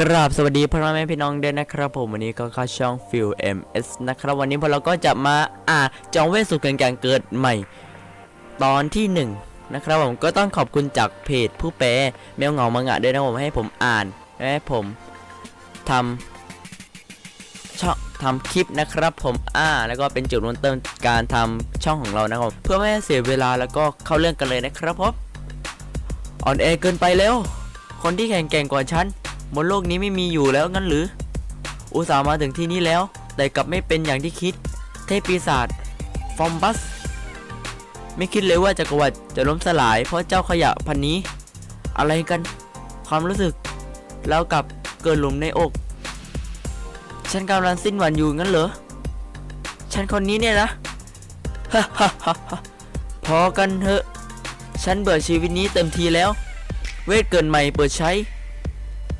กราบสวัสดีพ่อแม่พี่น้องด้นนะครับ ผมวันนี้ก็เข้าช่อง f i l MS นะครับวันนี้พวกเราก็จะมาอ่านจองเวทสุดเกินการเกิดใหม่ ตอนที่หนึ่งนะครับผมก็ต้องขอบคุณจากเพจผู้แปลแมวเหงามังงะด้วยนะผมให้ผมอ่านให้ผมทำช่องทำคลิปนะครับผมอ่า แล้วก็เป็นจุดเริ่มต้นการทำช่องของเรานะครับเพื่อไม่ให้เสียเวลาแล้วก็เข้าเรื่องกันเลยนะครับผมอ่อนแอเกินไปแล้วคนที่แข็งแก่งกว่าฉัน บนโลกนี้ไม่มีอยู่แล้วงั้นหรือ อุตส่าห์มาถึงที่นี่แล้ว แต่กลับไม่เป็นอย่างที่คิด เทพปีศาจฟอมบัส ไม่คิดเลยว่าจักรวรรดิจะล้มสลาย เพราะเจ้าขยะพันนี้ อะไรกัน ความรู้สึกแล้วกับเกิดหลุมในอก ฉันกำลังสิ้นหวังอยู่งั้นเหรอ ฉันคนนี้เนี่ยนะพอกันเถอะ ฉันเบื่อชีวิตนี้เต็มทีแล้ว เวทเกินใหม่เปิดใช้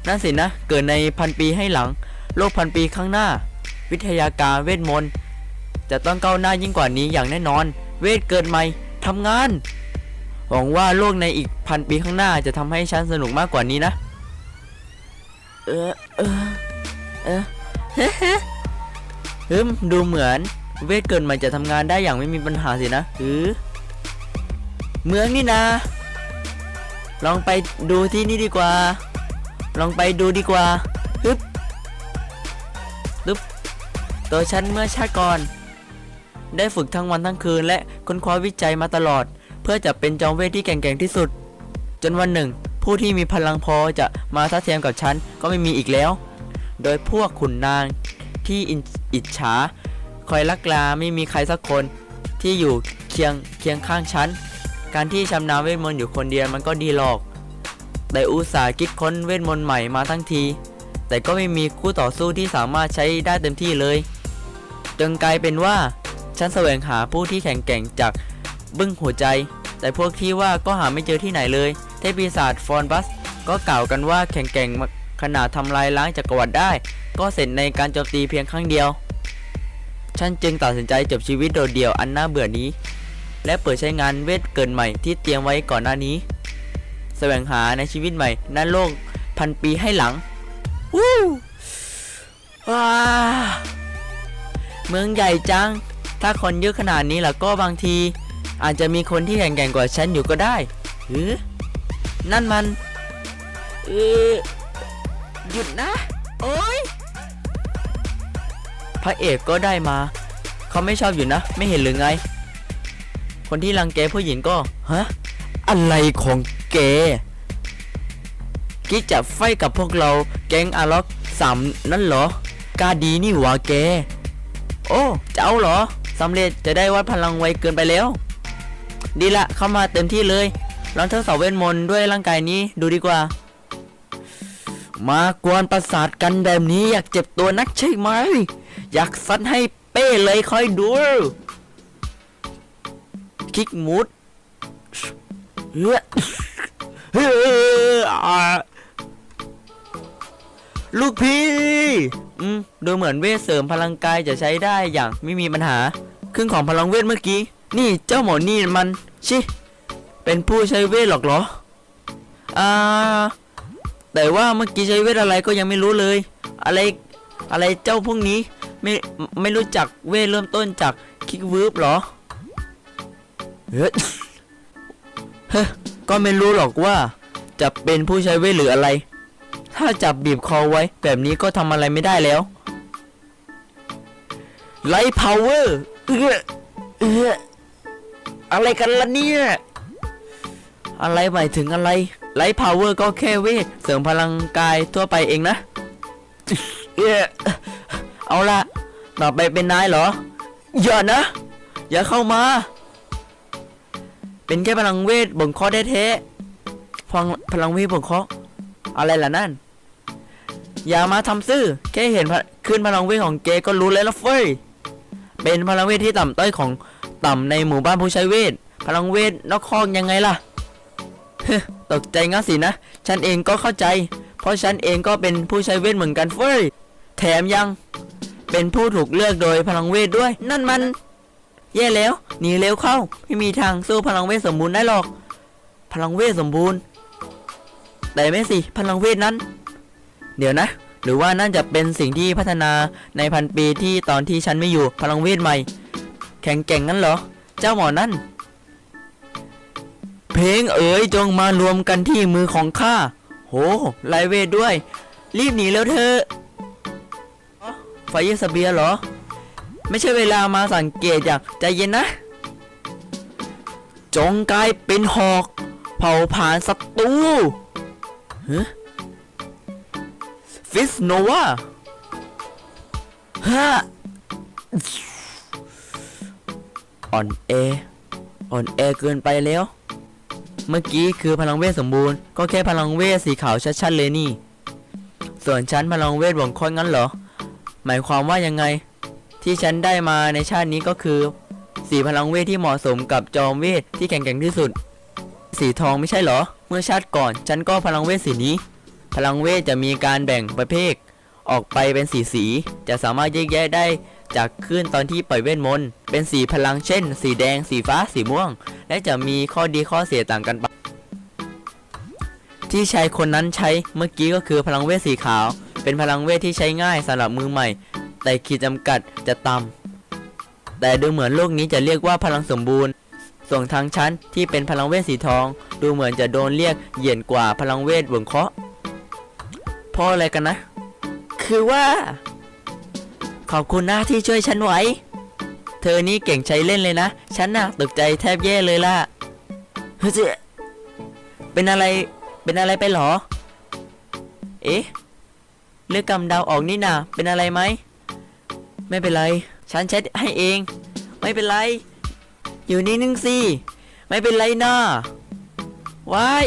นั่นสินะ เกิดในพันปีให้หลัง โลกพันปีข้างหน้า วิทยาการเวทมนต์จะต้องก้าวหน้ายิ่งกว่านี้อย่างแน่นอน เวทเกิดใหม่ทำงาน หวังว่าโลกในอีกพันปีข้างหน้าจะทำให้ฉันสนุกมากกว่านี้นะ เออเออเออฮึมดูเหมือน เวทเกิดใหม่จะทำงานได้อย่างไม่มีปัญหาสินะหือเมืองนี่นะ ลองไปดูที่นี่ดีกว่า ลองไปดูดีกว่าฮึบฮึบตัวฉันเมื่อชาติก่อน ได้ฝึกทั้งวันทั้งคืน และค้นคว้าวิจัยมาตลอด เพื่อจะเป็นจอมเวทที่แก่งๆที่สุด จนวันหนึ่ง ผู้ที่มีพลังพอจะมาท้าเทียมกับฉันก็ไม่มีอีกแล้ว โดยพวกขุนนางที่อินอิจฉาคอยลักลาไม่มีใครสักคนที่อยู่เคียงเคียงข้างฉัน การที่ชำนาญเวทมนต์อยู่คนเดียวมันก็ดีหรอก แต่อุตส่าห์คิดค้นเวทมนต์ใหม่มาทั้งที แต่ก็ไม่มีคู่ต่อสู้ที่สามารถใช้ได้เต็มที่เลย จนกลายเป็นว่า ฉันแสวงหาผู้ที่แข็งแกร่งจากบึ้งหัวใจ แต่พวกที่ว่าก็หาไม่เจอที่ไหนเลย เทพปีศาจฟอนบัส ก็กล่าวกันว่าแข็งแกร่งขนาดทำลายล้างจักรวรรดิได้ ก็เสร็จในการโจมตีเพียงครั้งเดียว ฉันจึงตัดสินใจจบชีวิตโดดเดี่ยวอันน่าเบื่อนี้ และเปิดใช้งานเวทเกินใหม่ที่เตรียมไว้ก่อนหน้านี้ แสวงหาในชีวิตใหม่ณโลกพันปีให้หลังวู้ว้าเมืองใหญ่จัง ถ้าคนเยอะขนาดนี้แล้วก็บางที อาจจะมีคนที่แข็งๆกว่าฉันอยู่ก็ได้หรือนั่นมันเออหยุดนะ โอ้ยพระเอกก็ได้มา เขาไม่ชอบอยู่นะ ไม่เห็นหรือไง คนที่รังแกผู้หญิงก็ ฮะ อะไรของ แกคิดจะไฟกับพวกเราแก๊งอาล็อกสามนั่นเหรอกาดีนี่หว่าแก โอ้จะเอาเหรอสำเร็จจะได้วัดพลังไวเกินไปแล้ว ดีละเข้ามาเต็มที่เลยลองทดสอบเวทมนต์ด้วยร่างกายนี้ดูดีกว่า มากวนประสาทกันแบบนี้อยากเจ็บตัวนักใช่ไหม อยากซัดให้เป้เลยคอยดู คลิกมูดเฮ้ย เฮ้ยอ่าลูกพี่ อืม ดูเหมือนเวทเสริมพลังกายจะใช้ได้อย่างไม่มีปัญหา ครึ่งของพลังเวทเมื่อกี้ นี่เจ้าหมอนี่มัน ชิ เป็นผู้ใช้เวทหรอกเหรอ อ่า แต่ว่าเมื่อกี้ใช้เวทอะไรก็ยังไม่รู้เลย อะไร อะไรเจ้าพวกนี้ ไม่ ไม่รู้จักเวทเริ่มต้นจากคิกวืบเหรอ เฮ้ยเฮ้ย ก็ไม่รู้หรอกว่า จะเป็นผู้ใช้เวทหรืออะไร ถ้าจับบีบคอไว้ แบบนี้ก็ทำอะไรไม่ได้แล้วไลท์พาวเวอร์เออเอออะไรกันล่ะเนี่ย อะไรหมายถึงอะไรไลท์พาวเวอร์ก็แค่เวทเสริมพลังกายทั่วไปเองนะเออเอาละต่อไปเป็นนายเหรออย่านะ อย่าเข้ามา เป็นแค่พลังเวทบ่งเคราะห์ได้แท้พลังพลังเวทบ่งเคราะอะไรล่ะนั่น อย่ามาทำซื่อแค่เห็นขึ้นพลังเวทของเกก็รู้แล้วละเฟ้ยเป็นพลังเวทที่ต่ำต้อยของต่ำในหมู่บ้านผู้ใช้เวท พลังเวทนอกคอกยังไงล่ะตกใจงั้นสินะ ฉันเองก็เข้าใจ เพราะฉันเองก็เป็นผู้ใช้เวทเหมือนกันเฟ้ย แถมยัง เป็นผู้ถูกเลือกโดยพลังเวทด้วย นั่นมัน แย่แล้วหนีเร็วเข้า ไม่มีทางสู้พลังเวทสมบูรณ์ได้หรอก พลังเวทสมบูรณ์ แต่ไม่สิพลังเวทนั้น เดี๋ยวนะ หรือว่านั่นจะเป็นสิ่งที่พัฒนาในพันปีที่ตอนที่ฉันไม่อยู่พลังเวทใหม่ แข็งแกร่งงั้นเหรอ เจ้าหมอนั่น เพลงเอ๋ยจงมารวมกันที่มือของข้าโหไลายเวทด้วย รีบหนีแล้วเธอไฟเยสเบียเหรอ ไม่ใช่เวลามาสังเกตอย่างใจเย็นนะ จงกลายเป็นหอก เผาผลาญศัตรูฮะฟิสโนวาฮะอ่อนเออ่อนแอเกินไปแล้ว เมื่อกี้คือพลังเวทสมบูรณ์ ก็แค่พลังเวทสีขาวชัดๆเลยนี่ ส่วนฉันพลังเวทบ่งค่อยงั้นเหรอ หมายความว่ายังไง ที่ฉันได้มาในชาตินี้ก็คือ สีพลังเวทที่เหมาะสมกับจอมเวทที่แข็งแกร่งที่สุด สีทองไม่ใช่เหรอ เมื่อชาติก่อน ฉันก็พลังเวทสีนี้ พลังเวทจะมีการแบ่งประเภท ออกไปเป็นสีสี จะสามารถแยกแยะได้จากคลื่นตอนที่ปล่อยเวทมนต์เป็นสีพลังเช่น สีแดง สีฟ้า สีม่วง และจะมีข้อดีข้อเสียต่างกันไปที่ชายคนนั้นใช้เมื่อกี้ก็คือพลังเวทสีขาว เป็นพลังเวทที่ใช้ง่ายสำหรับมือใหม่ แต่ขีดจำกัดจะต่ำแต่ดูเหมือนโลกนี้จะเรียกว่าพลังสมบูรณ์ ส่วนทางชั้นที่เป็นพลังเวทสีทอง ดูเหมือนจะโดนเรียกเหยียนกว่าพลังเวทบวงเคราะห์เพราะอะไรกันนะ คือว่า ขอบคุณนะที่ช่วยฉันไว้ เธอนี่เก่งใช้เล่นเลยนะ ฉันน่ะตกใจแทบแย่เลยล่ะเฮ้ยเป็นอะไรเป็นอะไรไปหรอ เอ๊ะเลือกกำเดาวออกนี่นาเป็นอะไรไหม ไม่เป็นไร ฉันเช็ดให้เอง ไม่เป็นไร อยู่นี่นึงสิ ไม่เป็นไรนะว้าย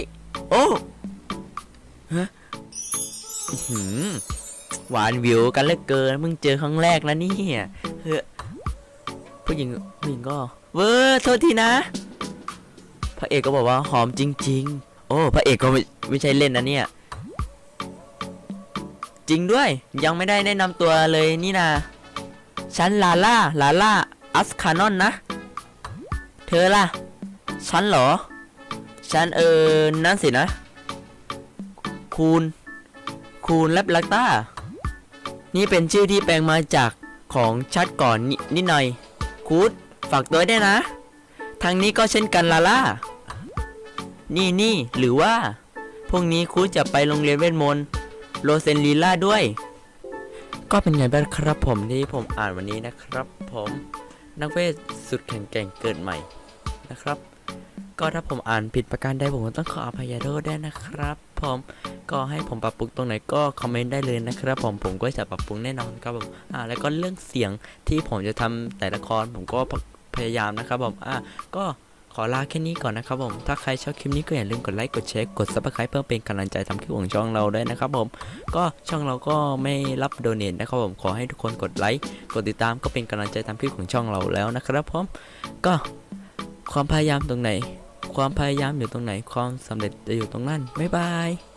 โอ้ฮะอื้อหือหวานวิวกันเหลือเกินมึงเจอครั้งแรกแล้วนี่เฮ้ยผู้หญิงผู้หญิงก็ เวอร์โทษทีนะ พระเอกก็บอกว่าหอมจริง ๆ โอ้พระเอกก็ไม่ไม่ใช่เล่นนะเนี่ย จริงด้วยยังไม่ได้แนะนำตัวเลยนี่นา ฉันลาล่าลาล่าอัสคานอนนะ เธอล่ะ ฉันเหรอ ฉันเออนั่นสินะ คูณ คูณและลักต้า นี่เป็นชื่อที่แปลงมาจากของชัดก่อนนนิดหน่อย คูดฝากตัวได้นะ ทางนี้ก็เช่นกันลาล่า นี่นี่หรือว่า พรุ่งนี้คูดจะไปโรงเรียนเวทมนต์โรเซนลีล่าด้วย ก็เป็นไงบ้างครับผมที่ผมอ่านวันนี้นะครับ ผมนักเวทสุดแข็งแกร่งเกิดใหม่นะครับ ก็ถ้าผมอ่านผิดประการใดผมก็ต้องขออภัยโทษด้วยนะครับ ผมก็ให้ผมปรับปรุงตรงไหนก็คอมเมนต์ได้เลยนะครับ ผมผมก็จะปรับปรุงแน่นอนครับผมอ่าแล้วก็เรื่องเสียงที่ผมจะทำแต่ละครผมก็พยายามนะครับผมอ่าก็ ขอลาแค่นี้ก่อนนะครับผม ถ้าใครชอบคลิปนี้ก็อย่าลืมกดไลค์ กดแชร์ กดซับสไครป์เพื่อเป็นกำลังใจทำคลิปของช่องเราด้วยนะครับผม ก็ช่องเราก็ไม่รับโดเนทนะครับผม ขอให้ทุกคนกดไลค์ กดติดตามก็เป็นกำลังใจทำคลิปของช่องเราแล้วนะครับผม ก็ความพยายามตรงไหน ความพยายามอยู่ตรงไหน ความสำเร็จจะอยู่ตรงนั้น บ๊ายบาย